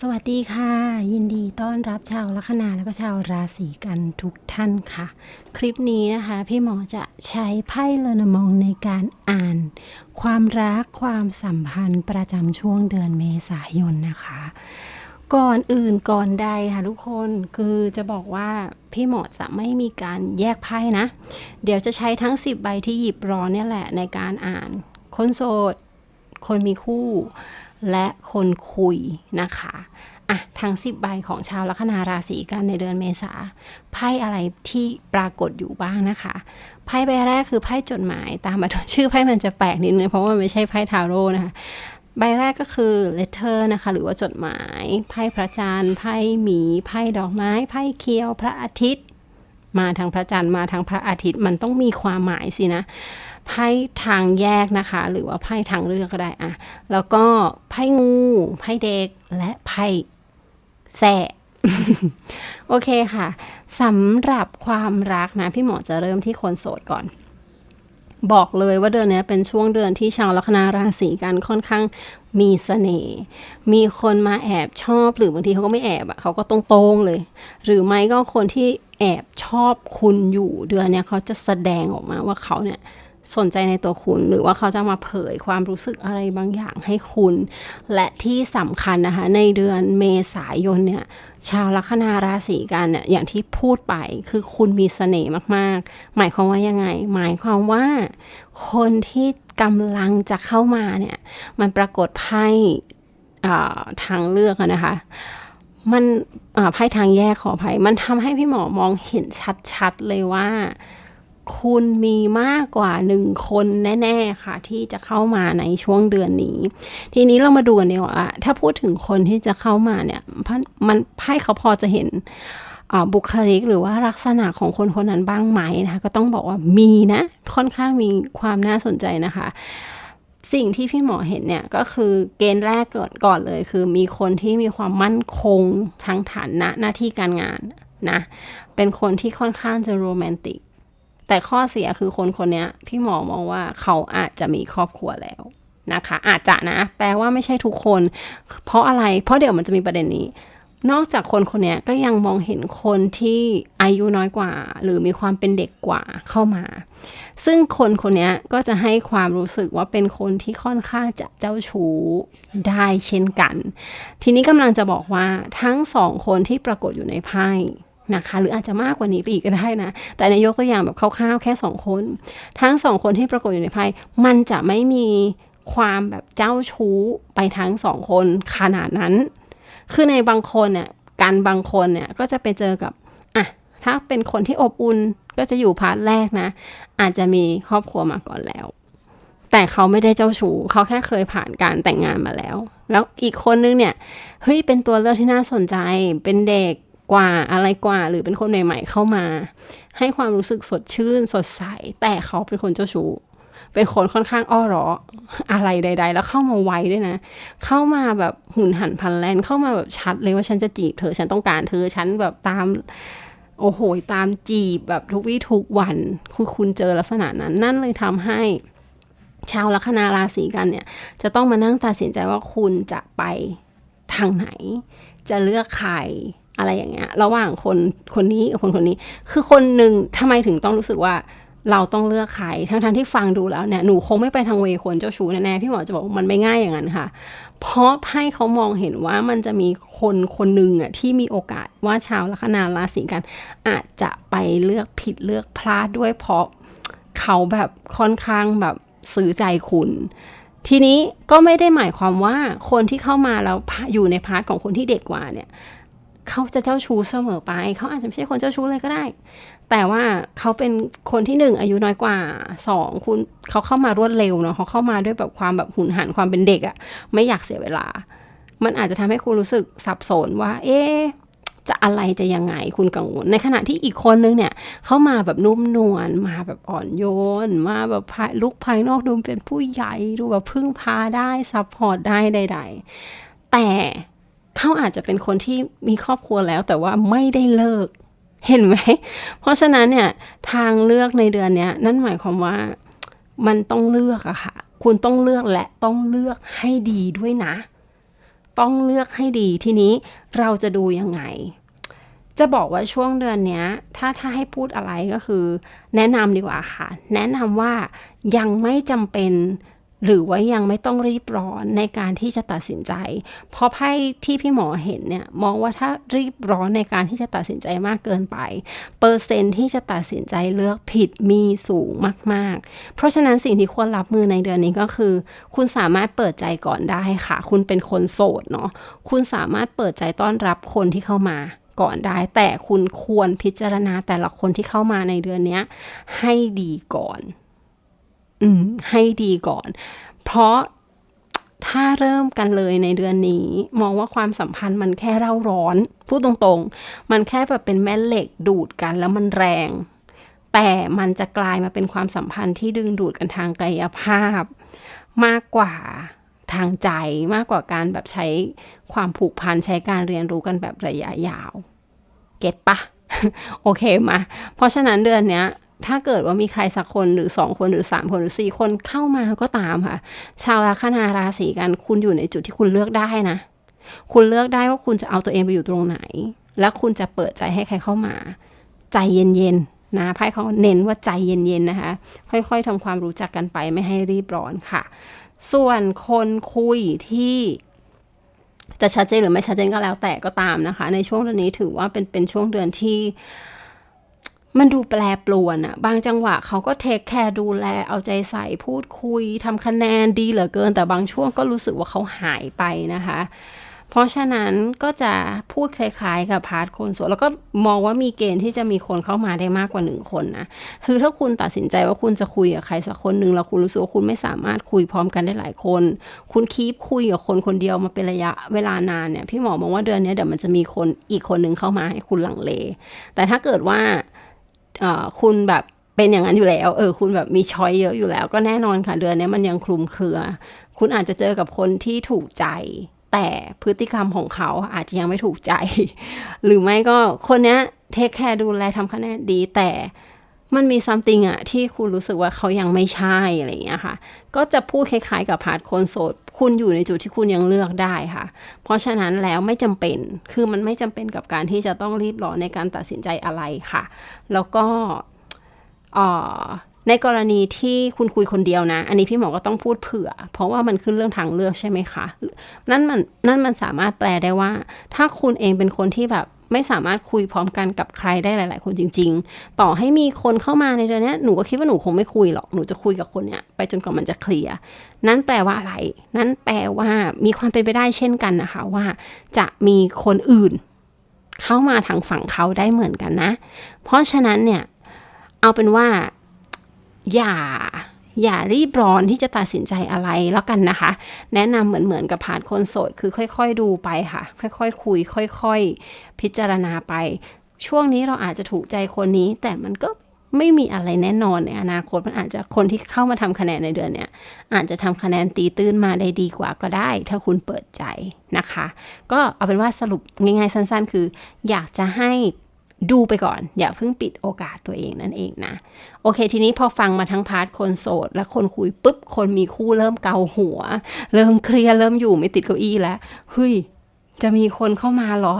สวัสดีค่ะ ยินดีต้อนรับชาวลัคนาและก็ชาวราศีกันทุกท่านค่ะ คลิปนี้นะคะ พี่หมอจะใช้ไพ่เลนมองในการอ่าน ความรักความสัมพันธ์ประจำช่วงเดือนเมษายนนะคะ ก่อนอื่นก่อนใดค่ะทุกคนคือจะบอกว่าพี่หมอจะไม่มีการแยกไพ่นะ เดี๋ยวจะใช้ทั้ง 10 ใบที่หยิบรอเนี่ยแหละในการอ่านคนโสด คนมีคู่ และคนคุยนะคะอะทั้ง 10 ใบของชาวลัคนาราศีกันในเดือนเมษาไพ่อะไรที่ปรากฏอยู่บ้างนะคะไพ่ใบแรกคือไพ่จดหมายตามมาด้วยชื่อไพ่มันจะแปลกนิดนึงเพราะว่ามันไม่ใช่ไพ่ทาโร่นะคะ ใบแรกก็คือ letter นะคะ หรือว่าจดหมาย ไพ่พระจันทร์ ไพ่หมี ไพ่ดอกไม้ ไพ่เคียว พระอาทิตย์ มาทางพระจันทร์ มาทางพระอาทิตย์ มันต้องมีความหมายสินะ ไพ่ทางแยกนะคะ หรือว่าไพ่ทางเลือกก็ได้อะแล้วก็ไพ่งู ไพ่เด็ก และไพ่แส่โอเคค่ะ สำหรับความรักนะ พี่หมอจะเริ่มที่คนโสดก่อน บอกเลยว่าเดือนนี้เป็นช่วงเดือนที่ชาวลัคนาราศีกันค่อนข้างมีเสน่ห์ มีคนมาแอบชอบหรือบางทีเขาก็ไม่แอบอะเขาก็ตรงๆเลย หรือไม่ก็คนที่แอบชอบคุณอยู่เดือนเนี้ยเขาจะแสดงออกมาว่าเขาเนี่ย สนใจในตัวคุณ หรือว่าเขาจะมาเผยความรู้สึกอะไรบางอย่างให้คุณ และที่สำคัญนะคะ ในเดือนเมษายนเนี่ย ชาวลัคนาราศีกันเนี่ยอย่างที่พูดไปคือคุณมีเสน่ห์มากๆ หมายความว่ายังไง หมายความว่าคนที่กำลังจะเข้ามาเนี่ย มันปรากฏไพ่ทางเลือกนะคะมันไพ่ทางแยกขออภัย มันทำให้พี่หมอมองเห็นชัดๆเลยว่า คุณมีมากกว่าหนึ่งคนแน่ ๆ ค่ะ ที่จะเข้ามาในช่วงเดือนนี้ ทีนี้เรามาดูกันดีกว่าถ้าพูดถึงคนที่จะเข้ามาเนี่ยมันมันไพ่เขาพอจะเห็นบุคลิกหรือว่าลักษณะของคนคนนั้นบ้างไหมนะคะก็ต้องบอกว่ามีนะ ค่อนข้างมีความน่าสนใจนะคะ สิ่งที่พี่หมอเห็นเนี่ยก็คือเกณฑ์แรกก่อนก่อนเลย คือมีคนที่มีความมั่นคงทางฐานะหน้าที่การงานนะเป็นคนที่ค่อนข้างจะโรแมนติก แต่ข้อเสียคือคนคนนี้พี่หมอมองว่าเขาอาจจะมีครอบครัวแล้วนะคะ อาจจะนะ แปลว่าไม่ใช่ทุกคน เพราะอะไร เพราะเดี๋ยวมันจะมีประเด็นนี้ นอกจากคนคนนี้ก็ยังมองเห็นคนที่อายุน้อยกว่า หรือมีความเป็นเด็กกว่าเข้ามา ซึ่งคนคนนี้ก็จะให้ความรู้สึกว่าเป็นคนที่ค่อนข้างจะเจ้าชู้ได้เช่นกัน ทีนี้กำลังจะบอกว่าทั้งสองคนที่ปรากฏอยู่ในไพ่ นะคะ หรืออาจจะมากกว่านี้ไปอีกก็ได้นะ แต่ในยกตัวอย่างแบบคร่าวๆแค่สองคน ทั้งสองคนที่ปรากฏอยู่ในไพ่มันจะไม่มีความแบบเจ้าชู้ไปทั้งสองคนขนาดนั้น คือในบางคนเนี่ยการบางคนเนี่ยก็จะไปเจอกับอะถ้าเป็นคนที่อบอุ่นก็จะอยู่พาร์ทแรกนะ อาจจะมีครอบครัวมาก่อนแล้ว แต่เขาไม่ได้เจ้าชู้เขาแค่เคยผ่านการแต่งงานมาแล้ว แล้วอีกคนนึงเนี่ยเฮ้ยเป็นตัวเลือกที่น่าสนใจเป็นเด็ก กว่าอะไรกว่า หรือเป็นคนใหม่ๆเข้ามา ให้ความรู้สึกสดชื่น สดใส แต่เขาเป็นคนเจ้าชู้เป็นคนค่อนข้างอ้อเหรออะไรใด ๆ แล้วเข้ามาไวด้วยนะ เข้ามาแบบหุนหันพลันแลนเข้ามาแบบชัดเลยว่าฉันจะจีบเธอฉันต้องการเธอฉันแบบตาม โอ้โหตามจีบแบบทุกวี่ทุกวันคือคุณเจอลักษณะนั้น นั่นเลยทำให้ ชาวลัคนาราศีกันเนี่ย จะต้องมานั่งตัดสินใจว่าคุณจะไปทางไหน จะเลือกใคร อะไรอย่างเงี้ย ระหว่างคนคนนี้กับคนคนนี้ คือคนหนึ่งทำไมถึงต้องรู้สึกว่าเราต้องเลือกใครทั้งทที่ฟังดูแล้วเนี่ยหนูคงไม่ไปทางเวคนเจ้าชู้แน่ๆพี่หมอจะบอกว่ามันไม่ง่ายอย่างนั้นค่ะ เพราะไพ่เขามองเห็นว่ามันจะมีคนคนหนึ่งอะที่มีโอกาสว่าชาวลัคนาราศีกัน อาจจะไปเลือกผิดเลือกพลาดด้วยเพราะเขาแบบค่อนข้างแบบซื้อใจคุณ ทีนี้ก็ไม่ได้หมายความว่าคนที่เข้ามาแล้วอยู่ในพาร์ทของคนที่เด็กกว่าเนี่ย เขาจะเจ้าชู้เสมอไป เขาอาจจะไม่ใช่คนเจ้าชู้เลยก็ได้ แต่ว่าเขาเป็นคนที่หนึ่งอายุน้อยกว่าสองคุณเขาเข้ามารวดเร็วเนาะเขาเข้ามาด้วยแบบความแบบหุนหันความเป็นเด็กอะไม่อยากเสียเวลา มันอาจจะทำให้คุณรู้สึกสับสนว่า เอ๊ะจะอะไรจะยังไงคุณกังวล ในขณะที่อีกคนนึงเนี่ยเขามาแบบนุ่มนวลมาแบบอ่อนโยน มาแบบภายลุกภายนอกดูเป็นผู้ใหญ่ดูแบบพึ่งพาได้ซัพพอร์ตได้ใด ๆ แต่ เขาอาจจะเป็นคนที่มีครอบครัวแล้ว แต่ว่าไม่ได้เลิก เห็นไหม เพราะฉะนั้นเนี่ยทางเลือกในเดือนนี้นั่นหมายความว่ามันต้องเลือกอะค่ะ คุณต้องเลือกและต้องเลือกให้ดีด้วยนะ ต้องเลือกให้ดีทีนี้เราจะดูยังไง จะบอกว่าช่วงเดือนนี้ถ้าถ้าให้พูดอะไรก็คือ แนะนำดีกว่าค่ะ แนะนำว่ายังไม่จำเป็น หรือว่ายังไม่ต้องรีบร้อนในการที่จะตัดสินใจ เพราะไพ่ที่พี่หมอเห็นเนี่ยมองว่าถ้ารีบร้อนในการที่จะตัดสินใจมากเกินไป เปอร์เซ็นต์ที่จะตัดสินใจเลือกผิดมีสูงมากๆ เพราะฉะนั้นสิ่งที่ควรรับมือในเดือนนี้ก็คือ คุณสามารถเปิดใจก่อนได้ค่ะ คุณเป็นคนโสดเนาะคุณสามารถเปิดใจต้อนรับคนที่เข้ามาก่อนได้แต่คุณควรพิจารณาแต่ละคนที่เข้ามาในเดือนนี้ให้ดีก่อน ให้ดีก่อน เพราะถ้าเริ่มกันเลยในเดือนนี้ มองว่าความสัมพันธ์มันแค่เร่าร้อน พูดตรงๆ มันแค่แบบเป็นแม่เหล็กดูดกันแล้วมันแรง แต่มันจะกลายมาเป็นความสัมพันธ์ที่ดึงดูดกันทางกายภาพ มากกว่าทางใจมากกว่าการแบบใช้ความผูกพันใช้การเรียนรู้กันแบบระยะยาว เก็ตปะโอเคมา เพราะฉะนั้นเดือนเนี้ย ถ้าเกิดว่ามีใครสักคนหรือสองคนหรือสามคนหรือสี่คนเข้ามาก็ตามค่ะ ชาวลัคนาราศีกันคุณอยู่ในจุดที่คุณเลือกได้นะ คุณเลือกได้ว่าคุณจะเอาตัวเองไปอยู่ตรงไหน แล้วคุณจะเปิดใจให้ใครเข้ามา ใจเย็นๆนะไพ่เขาเน้นว่าใจเย็นๆนะคะ ค่อยๆทำความรู้จักกันไปไม่ให้รีบร้อนค่ะ ส่วนคนคุยที่จะชัดเจนหรือไม่ชัดเจนก็แล้วแต่ก็ตามนะคะ ในช่วงเดือนนี้ถือว่าเป็นเป็นช่วงเดือนที่ มันดูแปรปรวนอะบางจังหวะเขาก็เทคแคร์ดูแลเอาใจใส่พูดคุยทำคะแนนดีเหลือเกิน แต่บางช่วงก็รู้สึกว่าเขาหายไปนะคะ เพราะฉะนั้นก็จะพูดคล้ายๆ กับพาร์ทคนโสดแล้วก็มองว่ามีเกณฑ์ที่จะมีคนเข้ามาได้มากกว่าหนึ่งคนนะคือถ้าคุณตัดสินใจว่าคุณจะคุยกับใครสักคนหนึ่งแล้วคุณรู้สึกว่าคุณไม่สามารถคุยพร้อมกันได้หลายคน คุณคีบคุยกับคนคนเดียวมาเป็นระยะเวลานานเนี่ยพี่หมอมองว่าเดือนนี้เดี๋ยวมันจะมีคนอีกคนหนึ่งเข้ามาให้คุณหลังเล แต่ถ้าเกิดว่า คุณแบบเป็นอย่างนั้นอยู่แล้ว เออ คุณแบบมีช้อยเยอะอยู่แล้ว ก็แน่นอนค่ะเดือนนี้มันยังคลุมเครือ คุณอาจจะเจอกับคนที่ถูกใจ แต่พฤติกรรมของเขาอาจจะยังไม่ถูกใจ หรือไม่ก็คนเนี้ยเทคแคร์ดูแลทำคะแนนดี แต่มันมีซัมติงอะที่คุณรู้สึกว่าเขายังไม่ใช่อะไรอย่างเงี้ยค่ะ ก็จะพูดคล้ายๆกับพาร์ทคนโสด คุณอยู่ในจุดที่คุณยังเลือกได้ค่ะ เพราะฉะนั้นแล้วไม่จำเป็น คือมันไม่จำเป็นกับการที่จะต้องรีบร้อนในการตัดสินใจอะไรค่ะ แล้วก็ในกรณีที่คุณคุยคนเดียวนะ อันนี้พี่หมอก็ต้องพูดเผื่อ เพราะว่ามันขึ้นเรื่องทางเลือกใช่ไหมคะ นั่นมันนั่นมันสามารถแปลได้ว่า ถ้าคุณเองเป็นคนที่แบบ ไม่สามารถคุยพร้อมกันกับใครได้หลาย ๆ คนจริง ๆ ต่อให้มีคนเข้ามาในเดือนนี้หนูก็คิดว่าหนูคงไม่คุยหรอกหนูจะคุยกับคนเนี้ยไปจนกว่ามันจะเคลียร์นั่นแปลว่าอะไร นั่นแปลว่ามีความเป็นไปได้เช่นกันนะคะว่า จะมีคนอื่น เข้ามาทางฝั่งเขาได้เหมือนกันนะ เพราะฉะนั้นเนี่ยเอาเป็นว่าอย่า อย่ารีบร้อนที่จะตัดสินใจอะไรแล้วกันนะคะ แนะนำเหมือนเหมือนกับผ่านคนโสดคือค่อย ๆ ดูไปค่ะ ค่อยๆคคุย ค่อย ๆ พิจารณาไป ช่วงนี้เราอาจจะถูกใจคนนี้ แต่มันก็ไม่มีอะไรแน่นอนในอนาคตมันอาจจะคนที่เข้ามาทำคะแนนในเดือนเนี้ยอาจจะทำคะแนนตีตื้นมาได้ดีกว่าก็ได้ ถ้าคุณเปิดใจนะคะ ก็เอาเป็นว่าสรุปง่ายๆสั้น ๆ คือ อยากจะให้ ดูไปก่อน อย่าเพิ่งปิดโอกาสตัวเองนั่นเองนะ โอเค ทีนี้พอฟังมาทั้งพาร์ทคนโสด และคนคุยปุ๊บ คนมีคู่เริ่มเกาหัว เริ่มเครียดเริ่มอยู่ไม่ติดเก้าอี้แล้วเฮ้ยจะมีคนเข้ามาเหรอ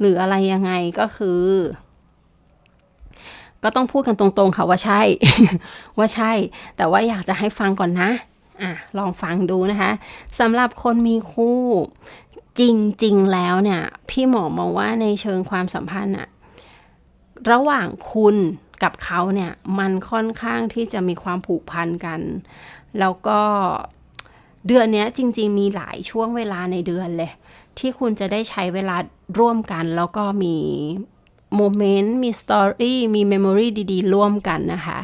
หรืออะไรยังไงก็คือ ก็ต้องพูดกันตรงๆค่ะว่าใช่ ว่าใช่ แต่ว่าอยากจะให้ฟังก่อนนะอะลองฟังดูนะคะสำหรับคนมีคู่จริงๆแล้วเนี่ย พี่หมอมองว่าในเชิงความสัมพันธ์อะ ระหว่างคุณกับเขาเนี่ยมันค่อนข้างที่จะมีความผูกพันกัน แล้วก็เดือนนี้จริง ๆ มีหลายช่วงเวลาในเดือนเลย ที่คุณจะได้ใช้เวลาร่วมกัน แล้วก็มีโมเมนต์มีสตอรี่มีเมมโมรีดี ๆ ร่วมกันนะคะ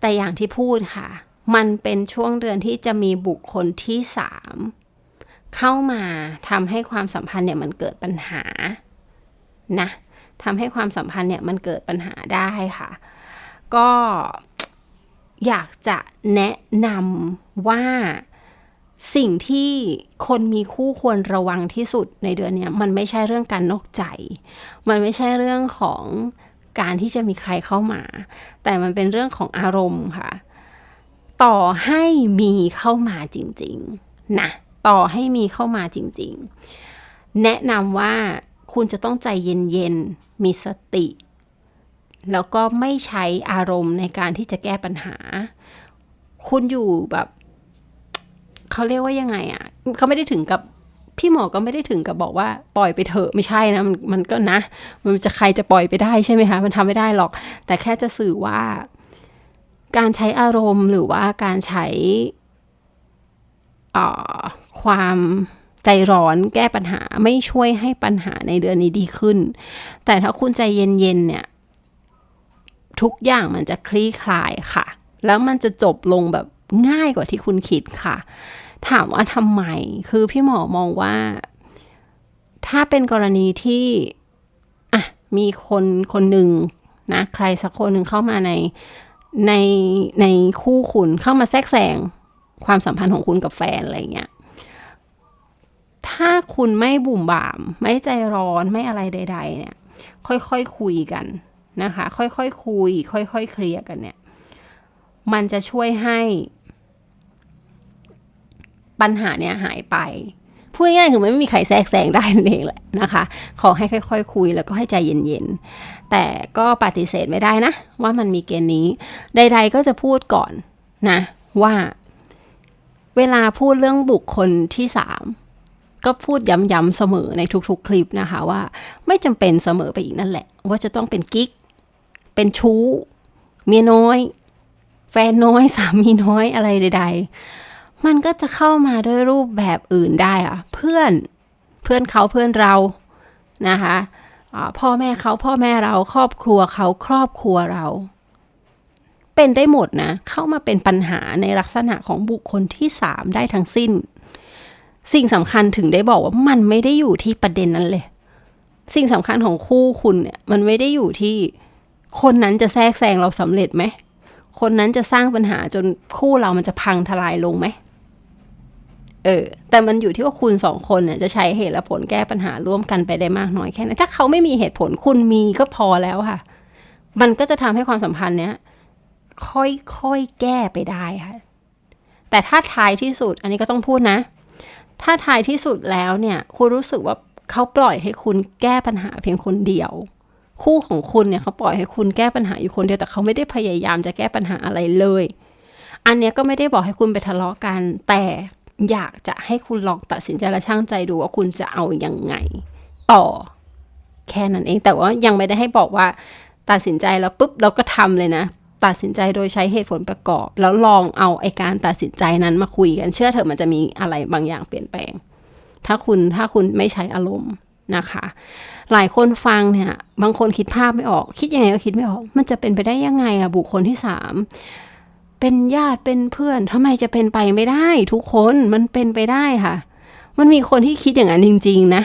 แต่อย่างที่พูดค่ะ มันเป็นช่วงเดือนที่จะมีบุคคลที่สามเข้ามาทำให้ความสัมพันธ์เนี่ยมันเกิดปัญหานะ ทำให้ความสัมพันธ์เนี่ยมันเกิดปัญหาได้ค่ะ ก็อยากจะแนะนำว่าสิ่งที่คนมีคู่ควรระวังที่สุดในเดือนนี้มันไม่ใช่เรื่องการนอกใจ มันไม่ใช่เรื่องของการที่จะมีใครเข้ามา แต่มันเป็นเรื่องของอารมณ์ค่ะ ต่อให้มีเข้ามาจริงๆนะต่อให้มีเข้ามาจริง ๆ แนะนำว่าคุณจะต้องใจเย็นๆ มีสติ แล้วก็ไม่ใช้อารมณ์ในการที่จะแก้ปัญหา คุณอยู่แบบเขาเรียกว่ายังไงอะ่ะเขาไม่ได้ถึงกับพี่หมอก็ไม่ได้ถึงกับบอกว่าปล่อยไปเถอะไม่ใช่นะมันมันก็นะ มันจะใครจะปล่อยไปได้ใช่ไหมคะ มันทำไม่ได้หรอก แต่แค่จะสื่อว่า การใช้อารมณ์หรือว่าการใช้ความ ใจร้อนแก้ปัญหาไม่ช่วยให้ปัญหาในเดือนนี้ดีขึ้น แต่ถ้าคุณใจเย็นๆเนี่ย ทุกอย่างมันจะคลี่คลายค่ะ แล้วมันจะจบลงแบบง่ายกว่าที่คุณคิดค่ะ ถามว่าทำไม คือพี่หมอมองว่า ถ้าเป็นกรณีที่อะมีคนคนหนึ่งนะใครสักคนหนึ่งเข้ามาในในในคู่คุณเข้ามาแทรกแซงความสัมพันธ์ของคุณกับแฟนอะไรเงี้ย ถ้าคุณไม่บุ่มบ่าม ไม่ใจร้อนไม่อะไรใด ๆ เนี่ย ค่อยๆคคุยกันนะคะ ค่อยๆคคุย ค่อยๆเคลียร์กันเนี่ย มันจะช่วยให้ปัญหาเนี่ยหายไปพูดง่ายๆคือไม่มีใครแทรกแซงได้นั่นเองแหละนะคะ ขอให้ค่อยๆคคุยแล้วก็ให้ใจเย็นๆ แต่ก็ปฏิเสธไม่ได้นะ ว่ามันมีเกณฑ์นี้ ใด ๆ ก็จะพูดก่อนนะว่า เวลาพูดเรื่องบุคคลที่สาม ก็พูดย้ำๆเสมอในทุกๆ คลิปนะคะว่าไม่จำเป็นเสมอไปอีกนั่นแหละ ว่าจะต้องเป็นกิ๊ก เป็นชู้ เมียน้อย แฟนน้อยสามีน้อยอะไรใด ๆ มันก็จะเข้ามาด้วยรูปแบบอื่นได้อะเพื่อนเพื่อนเขาเพื่อนเรานะคะะพ่อแม่เขาพ่อแม่เราครอบครัวเขาครอบครัวเรา เป็นได้หมดนะ เข้ามาเป็นปัญหาในลักษณะของบุคคลที่สามได้ทั้งสิ้น สิ่งสำคัญถึงได้บอกว่ามันไม่ได้อยู่ที่ประเด็นนั้นเลย สิ่งสำคัญของคู่คุณเนี่ย มันไม่ได้อยู่ที่คนนั้นจะแทรกแซงเราสำเร็จไหม คนนั้นจะสร้างปัญหาจนคู่เรามันจะพังทลายลงไหม เออ แต่มันอยู่ที่ว่าคุณสองคนเนี่ยจะใช้เหตุและผลแก้ปัญหาร่วมกันไปได้มากน้อยแค่ไหน ถ้าเขาไม่มีเหตุผลคุณมีก็พอแล้วค่ะ มันก็จะทำให้ความสัมพันธ์เนี้ยค่อยๆแก้ไปได้ค่ะ แต่ถ้าท้ายที่สุดอันนี้ก็ต้องพูดนะ ถ้าท้ายที่สุดแล้วเนี่ย คุณรู้สึกว่าเขาปล่อยให้คุณแก้ปัญหาเพียงคนเดียว คู่ของคุณเนี่ยเขาปล่อยให้คุณแก้ปัญหาอยู่คนเดียวแต่เขาไม่ได้พยายามจะแก้ปัญหาอะไรเลย อันเนี้ยก็ไม่ได้บอกให้คุณไปทะเลาะกัน แต่อยากจะให้คุณลองตัดสินใจและช่างใจดูว่าคุณจะเอาอยัางไง ต่อ แค่นั้นเองแต่ว่ายังไม่ได้ให้บอกว่า ตัดสินใจแล้วปุ๊บเราก็ทำเลยนะ ตัดสินใจโดยใช้เหตุผลประกอบ แล้วลองเอาไอการตัดสินใจนั้นมาคุยกันเชื่อเถอะมันจะมีอะไรบางอย่างเปลี่ยนแปลง ถ้าคุณถ้าคุณไม่ใช้อารมณ์นะคะ หลายคนฟังเนี่ย บางคนคิดภาพไม่ออก คิดยังไงก็คิดไม่ออก มันจะเป็นไปได้ยังไงล่ะบุคคลที่สามเป็นญาติเป็นเพื่อนทำไมจะเป็นไปไม่ได้ ทุกคนมันเป็นไปได้ค่ะ มันมีคนที่คิดอย่างนั้นจริง ๆ นะ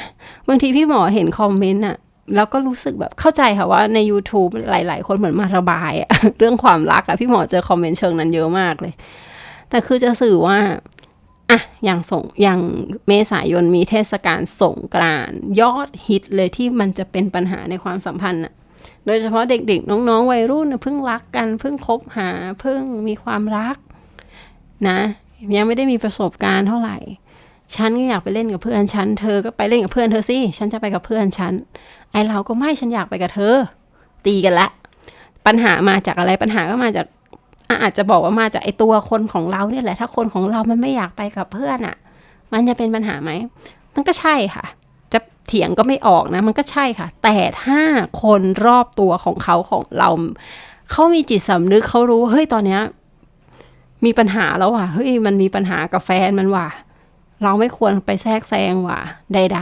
บางทีพี่หมอเห็นคอมเมนต์อะ แล้วก็รู้สึกแบบเข้าใจค่ะว่าใน YouTube หลาย ๆ คนเหมือนมาระบายอะเรื่องความรักอะพี่หมอเจอคอมเมนต์เชิงนั้นเยอะมากเลย แต่คือจะสื่อว่าอะอย่างส่งอย่างเมษายนมีเทศกาลสงกรานยอดฮิตเลยที่มันจะเป็นปัญหาในความสัมพันธ์อะโดยเฉพาะเด็กๆ น้องๆ วัยรุ่นเพิ่งรักกันเพิ่งคบหาเพิ่งมีความรักนะ ยังไม่ได้มีประสบการณ์เท่าไหร่ ฉันก็อยากไปเล่นกับเพื่อนฉัน เธอก็ไปเล่นกับเพื่อนเธอสิ ฉันจะไปกับเพื่อนฉัน ไอเราก็ไม่ ฉันอยากไปกับเธอ ตีกันละ ปัญหามาจากอะไร ปัญหาก็มาจากอาจจะบอกว่ามาจากไอตัวคนของเราเนี่ยแหละ ถ้าคนของเรามันไม่อยากไปกับเพื่อนอะ่ะ มันจะเป็นปัญหาไหม มันก็ใช่ค่ะ จะเถียงก็ไม่ออกนะ มันก็ใช่ค่ะ แต่ถ้าคนรอบตัวของเขาของเรา เขามีจิตสำนึกเขารู้ เฮ้ย ตอนเนี้ยมีปัญหาแล้วว่ะ เฮ้ย มันมีปัญหากับแฟนมันว่ะ เราไม่ควรไปแทรกแซงว่ะใด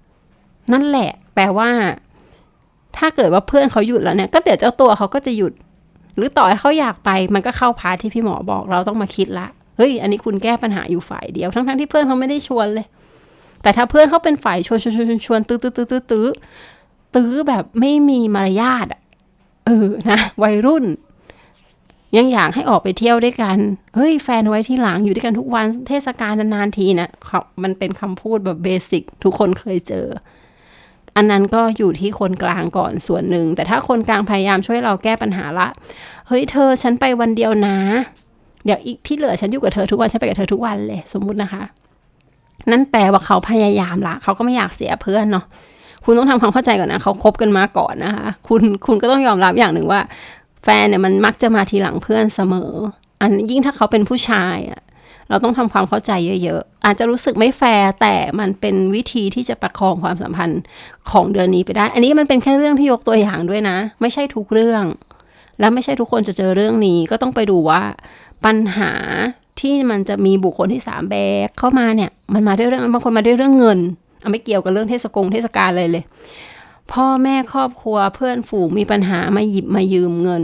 ๆ นั่นแหละ แปลว่า ถ้าเกิดว่าเพื่อนเขาหยุดแล้วเนี่ย ก็เดี๋ยวเจ้าตัวเขาก็จะหยุด หรือต่อให้เขาอยากไป มันก็เข้าพาร์ทที่พี่หมอบอกเราต้องมาคิดละเฮ้ย อันนี้คุณแก้ปัญหาอยู่ฝ่ายเดียว ทั้งๆที่เพื่อนเขาไม่ได้ชวนเลย แต่ถ้าเพื่อนเขาเป็นฝ่ายชวนชวนชวนชวนตื้อตื้อตื้อตื้อตื้อตื้อแบบไม่มีมารยาทอะเออนะวัยรุ่น ยังอยากให้ออกไปเที่ยวด้วยกันเฮ้ยแฟนไว้ที่หลังอยู่ด้วยกันทุกวันเทศกาลนานๆทีนะเขามันเป็นคำพูดแบบเบสิกทุกคนเคยเจอ อันนั้นก็อยู่ที่คนกลางก่อนส่วนหนึ่ง แต่ถ้าคนกลางพยายามช่วยเราแก้ปัญหาละ เฮ้ยเธอฉันไปวันเดียวนะ เดี๋ยวอีกที่เหลือฉันอยู่กับเธอทุกวันฉันไปกับเธอทุกวันเลยสมมุตินะคะ นั่นแปลว่าเขาพยายามละเขาก็ไม่อยากเสียเพื่อนเนาะคุณต้องทำความเข้าใจก่อนนะเขาคบกันมาก่อนนะคะคุณคุณก็ต้องยอมรับอย่างหนึ่งว่า แฟนเนี่ยมันมักจะมาทีหลังเพื่อนเสมอ อันยิ่งถ้าเขาเป็นผู้ชายอะเราต้องทำความเข้าใจเยอะๆ อาจจะรู้สึกไม่แฟร์แต่มันเป็นวิธีที่จะประคองความสัมพันธ์ของเดือนนี้ไปได้ อันนี้มันเป็นแค่เรื่องที่ยกตัวอย่างด้วยนะ ไม่ใช่ทุกเรื่อง แล้วไม่ใช่ทุกคนจะเจอเรื่องนี้ ก็ต้องไปดูว่า ปัญหาที่มันจะมีบุคคลที่สามแบกเข้ามาเนี่ย มันมาด้วยเรื่องบางคนมาด้วยเรื่องเงินเอาไม่เกี่ยวกับเรื่องเทศกงเทศกาลเลยเลย พ่อแม่ครอบครัวเพื่อนฝูงมีปัญหามาหยิบมายืมเงิน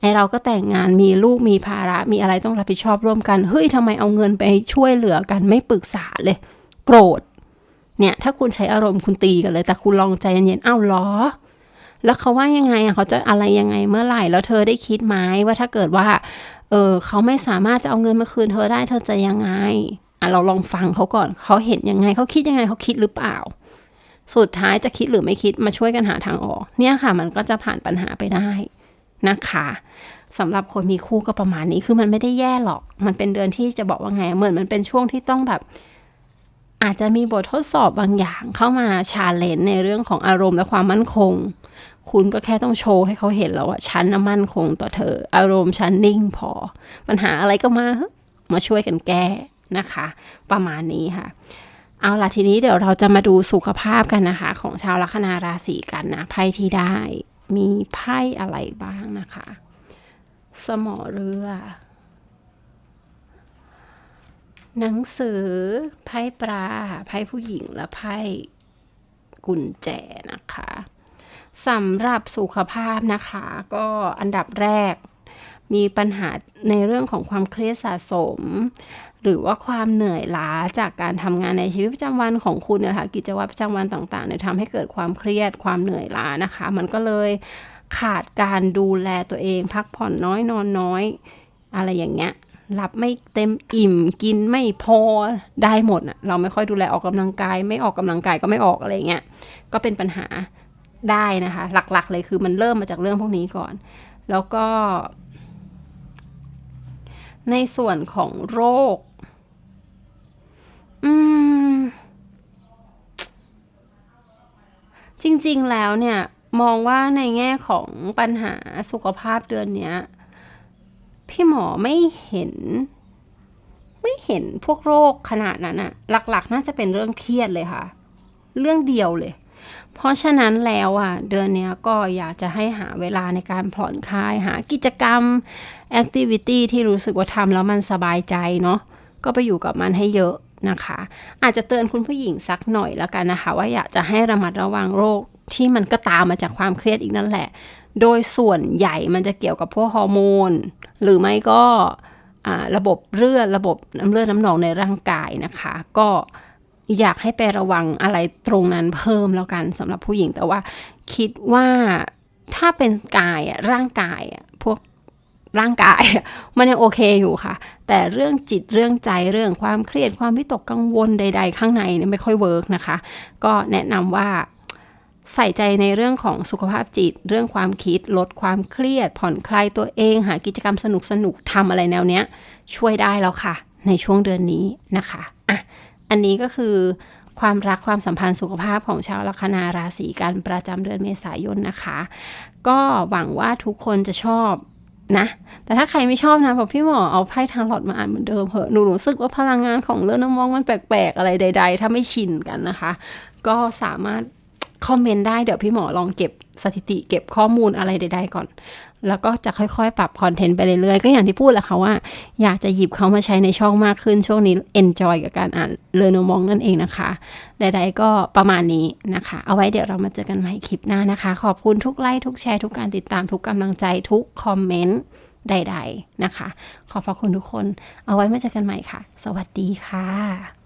ไอเราก็แต่งงานมีลูกมีภาระมีอะไรต้องรับผิดชอบร่วมกัน เฮ้ยทำไมเอาเงินไปช่วยเหลือกันไม่ปรึกษาเลย โกรธ เนี่ย ถ้าคุณใช้อารมณ์คุณตีกันเลย แต่คุณลองใจเย็นๆอ้าวหรอ แล้วเขาว่ายังไงอะเขาจะอะไรยังไงเมื่อไหร่ แล้วเธอได้คิดไหมว่าถ้าเกิดว่า เออเขาไม่สามารถจะเอาเงินมาคืนเธอได้เธอจะยังไงอะเราลองฟังเขาก่อนเขาเห็นยังไงเขาคิดยังไงเขาคิดหรือเปล่า สุดท้ายจะคิดหรือไม่คิดมาช่วยกันหาทางออก เนี่ยค่ะมันก็จะผ่านปัญหาไปได้นะคะสำหรับคนมีคู่ก็ประมาณนี้คือมันไม่ได้แย่หรอก มันเป็นเดือนที่จะบอกว่าไงเหมือนมันเป็นช่วงที่ต้องแบบ อาจจะมีบททดสอบบางอย่างเข้ามาชาเลนในเรื่องของอารมณ์และความมั่นคง คุณก็แค่ต้องโชว์ให้เขาเห็นแล้วว่าฉันน่ะมั่นคงต่อเธอ อารมณ์ฉันนิ่งพอ ปัญหาอะไรก็มามาช่วยกันแก้นะคะ ประมาณนี้ค่ะ เอาล่ะทีนี้เดี๋ยวเราจะมาดูสุขภาพกันนะคะ ของชาวลัคนาราศีกันนะไพ่ที่ได้มีไพ่อะไรบ้างนะคะ สมอเรือ หนังสือไพ่ปลาไพ่ผู้หญิงและไพ่กุญแจนะคะสำหรับสุขภาพนะคะ ก็อันดับแรกมีปัญหาในเรื่องของความเครียดสะสม หรือว่าความเหนื่อยล้าจากการทำงานในชีวิตประจำวันของคุณนะคะกิจวัตรประจำวันต่างๆเนี่ยทำให้เกิดความเครียดความเหนื่อยล้านะคะ มันก็เลยขาดการดูแลตัวเอง พักผ่อนน้อยนอนน้อย อะไรอย่างเงี้ยหลับไม่เต็มอิ่มกินไม่พอได้หมดอะเราไม่ค่อยดูแลออกกำลังกาย ไม่ออกกำลังกายก็ไม่ออกอะไรเงี้ยก็เป็นปัญหาได้นะคะ หลักๆ เลยคือมันเริ่มมาจากเรื่องพวกนี้ก่อน แล้วก็ ในส่วนของโรค อืม จริงๆแล้วเนี่ย มองว่าในแง่ของปัญหาสุขภาพเดือนเนี้ย พี่หมอไม่เห็น ไม่เห็นพวกโรคขนาดนั้นอะหลักๆ น่าจะเป็นเรื่องเครียดเลยค่ะ เรื่องเดียวเลย เพราะฉะนั้นแล้วอะ เดือนเนี้ยก็อยากจะให้หาเวลาในการผ่อนคลาย หากิจกรรมแอคทิวิตี้ที่รู้สึกว่าทำแล้วมันสบายใจเนาะก็ไปอยู่กับมันให้เยอะ นะคะ อาจจะเตือนคุณผู้หญิงสักหน่อยแล้วกันนะคะ ว่าอยากจะให้ระมัดระวังโรคที่มันก็ตามมาจากความเครียดอีกนั่นแหละ โดยส่วนใหญ่มันจะเกี่ยวกับพวกฮอร์โมน หรือไม่ก็ระบบเลือดระบบน้ำเลือดน้ำหนองในร่างกายนะคะ ก็อยากให้ไประวังอะไรตรงนั้นเพิ่มแล้วกันสำหรับผู้หญิงแต่ว่าคิดว่าถ้าเป็นกายร่างกายพวก ร่างกาย มันยังโอเคอยู่ค่ะ แต่เรื่องจิตเรื่องใจเรื่องความเครียดความวิตกกังวลใด ๆ ข้างในเนี่ยไม่ค่อยเวิร์กนะคะ ก็แนะนำว่าใส่ใจในเรื่องของสุขภาพจิต เรื่องความคิด ลดความเครียด ผ่อนคลายตัวเอง หากิจกรรมสนุกสนุกๆทำอะไรแนวเนี้ย ช่วยได้แล้วค่ะ ในช่วงเดือนนี้นะคะอะอันนี้ก็คือความรักความสัมพันธ์สุขภาพของชาวลัคนาราศีกันประจำเดือนเมษายนนะคะ ก็หวังว่าทุกคนจะชอบ นะ แต่ถ้าใครไม่ชอบนะบอกพี่หมอเอาไพ่ทางหลอดมาอ่านเหมือนเดิมเหอะหนูรู้สึกว่าพลังงานของเรื่องน้ำมองมันแปลกๆ อะไรใด ๆ ถ้าไม่ชินกันนะคะ ก็สามารถ คอมเมนต์ได้เดี๋ยวพี่หมอลองเก็บสถิติเก็บข้อมูลอะไรใดๆก่อน แล้วก็จะค่อยๆ ปรับคอนเทนต์ไปเรื่อยๆ ก็อย่างที่พูดแหละค่ะว่า อยากจะหยิบเขามาใช้ในช่องมากขึ้นช่วงนี้ enjoy กับการอ่านเลอโนมองนั่นเองนะคะ ใดๆก็ประมาณนี้นะคะ เอาไว้เดี๋ยวเรามาเจอกันใหม่คลิปหน้านะคะ ขอบคุณทุกไลค์ทุกแชร์ทุกการติดตามทุกกำลังใจทุกคอมเมนต์ใด ๆนะคะ ขอบพระคุณทุกคน เอาไว้มาเจอกันใหม่ค่ะ สวัสดีค่ะ